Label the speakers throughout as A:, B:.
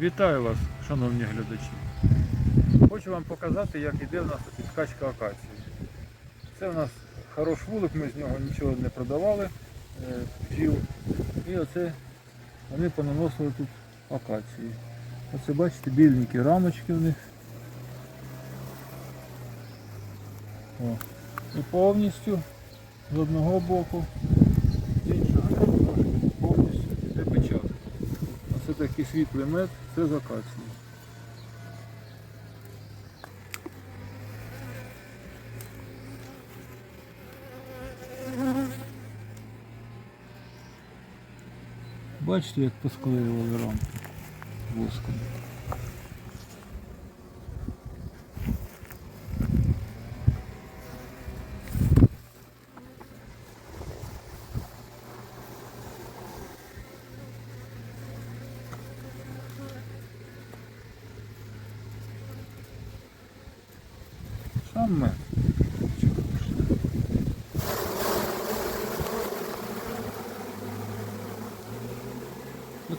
A: Вітаю вас, шановні глядачі. Хочу вам показати, як іде в нас підкачка акації. Це у нас хорош вулик, ми з нього нічого не продавали, е, бджіл. І оце вони понаносили тут акації. Оце бачите, біленькі рамочки в них. О. І повністю з одного боку, з іншого боку повністю йде печатка. Оце такий світлий мед, це з. Бачите, як посклеювали рамки воском. Ну,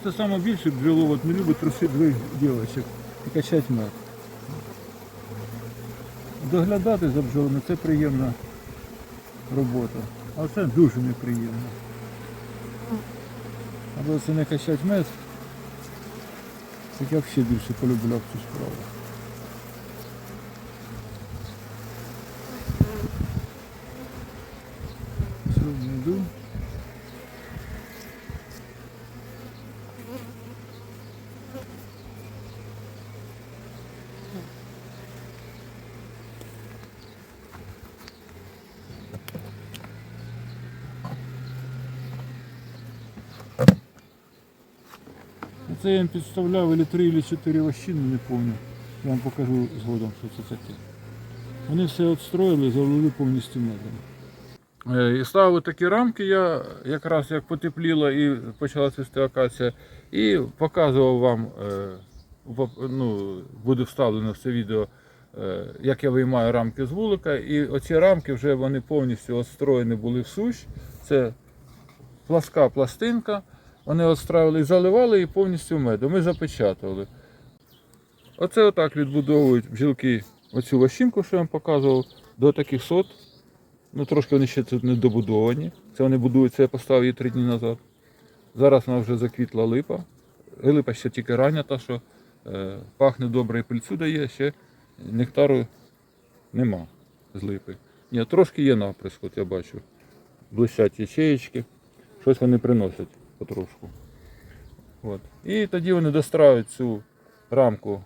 A: це саме більше бджоловод не любить трусити двох дівчаток і качати мед. Доглядати за бджолами це приємна робота. А це дуже неприємно. Аби це не качати мед, так я взагалі більше полюбляв цю справу. Сьогодні йду. Це я їм підставляв или 3, или 4 вощини, не пам'ятаю. Я вам покажу згодом, що це таке. Вони все отстроїли, залили повністю медом. Е, І ставив такі рамки, я якраз як потепліло і почала цвісти акація, і показував вам, е, ну, буде вставлено в це відео, е, як я виймаю рамки з вулика. І оці рамки вже вони повністю отстроєні були в сущ. Це пласка пластинка. Вони отстроїли і заливали її повністю медом. Ми запечатували. Оце отак відбудовують бджілки оцю ващинку, що я вам показував, до таких сот. Ну, трошки вони ще тут не добудовані. Це вони будуються, я поставив її три дні назад. Зараз вона вже заквітла липа. Липа ще тільки рання, та що е, пахне добре і пильцю дає, ще нектару нема з липи. Ні, трошки є наприск, от я бачу. Блищать ячеєчки. Щось вони приносять потрошку. От. І тоді вони дострають цю рамку,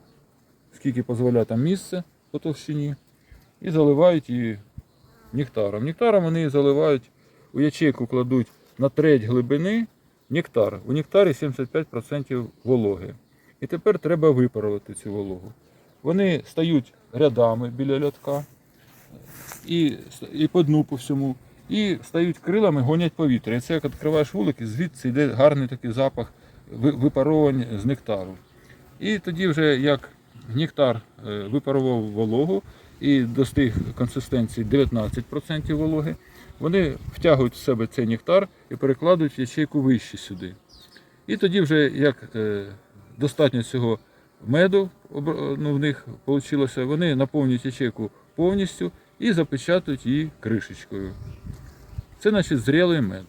A: скільки дозволяє там місце по товщині, і заливають її нектаром. Нектаром вони заливають, у ячейку кладуть на треть глибини нектар. У нектарі 75% вологи. І тепер треба випарувати цю вологу. Вони стають рядами біля льотка і, і по дну по всьому. І стають крилами, гонять повітря. І це як відкриваєш вулик, і звідси йде гарний такий запах ви- випаровувань з нектару. І тоді вже як нектар е, випарував вологу і достиг консистенції 19% вологи, вони втягують в себе цей нектар і перекладуть ячейку вище сюди. І тоді вже як е, достатньо цього меду ну, в них вийшло, вони наповнюють ячейку повністю і запечатують її кришечкою. Це значить зрілий мед.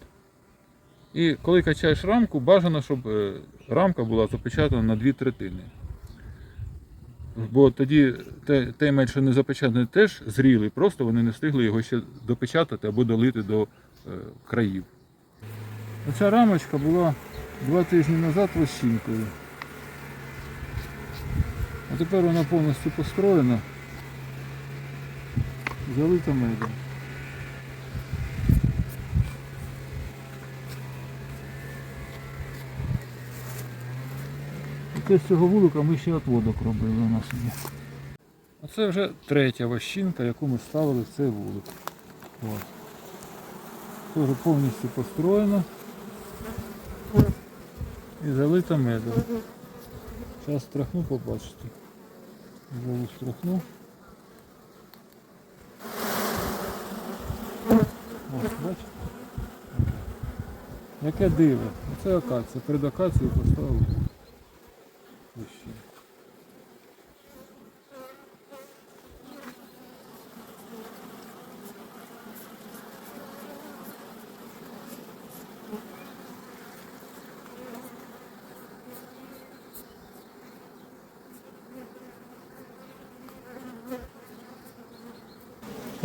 A: І коли качаєш рамку, бажано, щоб е, рамка була запечатана на дві третини. Бо тоді той мед, що не запечатаний, теж зрілий, просто вони не встигли його ще допечатати або долити до е, країв. Оця рамочка була два тижні назад розчинкою. А тепер вона повністю построєна, залита медом. Це з цього вулика ми ще отводок робили у нас є. А це вже третя вощинка, яку ми ставили в цей вулик. От. Вже повністю построєно і залита медом. Зараз страхну побачите. Знову страхну. Ось, бачите? Яке диво. Оце акація. Перед акацією поставили.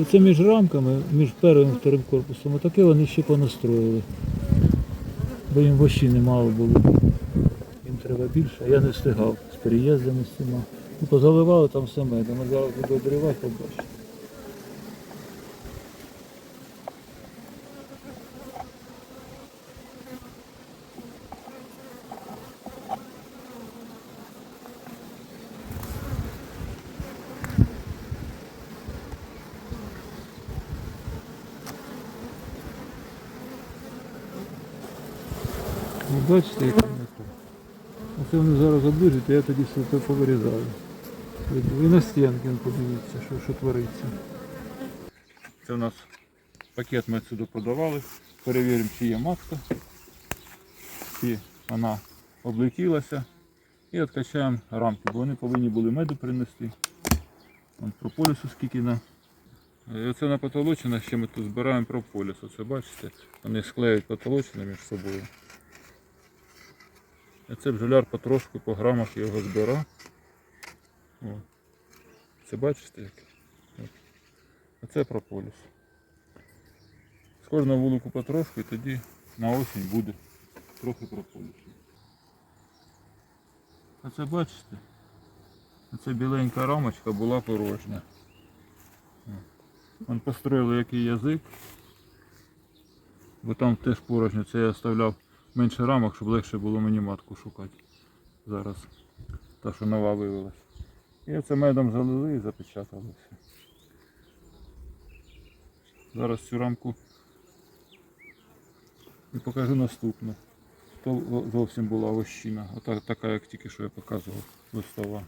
A: Оце між рамками, між першим і вторим корпусом, отаке вони ще понастроїли. Бо їм вощини мало було. Їм треба більше, а я не встигав з переїздами з цими. І позаливали там все медом. Зараз буду обривати, побачите. Бачите, як тут. Оце вони зараз оближуть, а я тоді все це повирізаю. І на стінки подивіться, що, що твориться. Це у нас пакет ми сюди подавали. Перевіримо, чи є матка, чи вона облетілася. І відкачаємо рамки, бо вони повинні були меду принести. Вон прополісу скільки на. Оце на потолочина ще ми тут збираємо прополіс. Оце бачите, вони склеюють потолочини між собою. А це бджоляр потрошку по грамах його збира. О. Це бачите як? От. А це прополіс. З кожного вулику потрошку і тоді на осінь буде трохи прополісу. А це бачите? Оце біленька рамочка була порожня. Вон построїли який язик. Бо там теж порожньо. Це я оставляв менше рамок, щоб легше було мені матку шукати. Зараз. Та, що нова вивелась. І це медом залили і запечатали все. Зараз цю рамку і покажу наступну. То зовсім була вощина. Ота, така, як тільки що я показував, листова.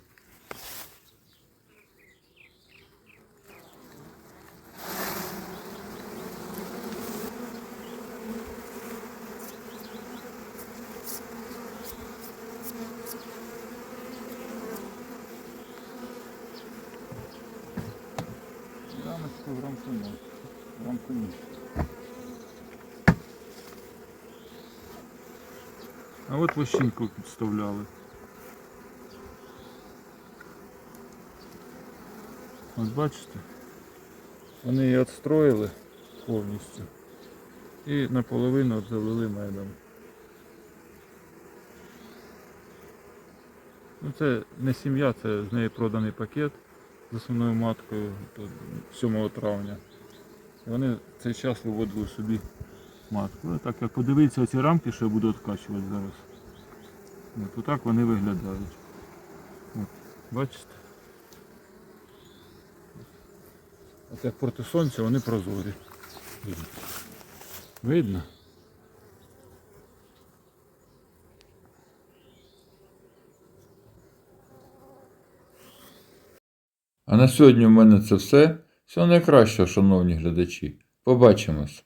A: Рамочку в рамку ні. В рамку ні. А от вощинку підставляли. От бачите? Вони її відстроїли повністю і наполовину залили медом. Ну це не сім'я, це з неї проданий пакет з основною маткою 7 травня. Вони цей час виводили собі матку. Ну, так як подивитися ці рамки, що я буду відкачувати зараз. От, отак вони виглядають. От, бачите? От як проти сонця вони прозорі. Видно?
B: А на сьогодні в мене це все. Всього найкращого, шановні глядачі. Побачимось!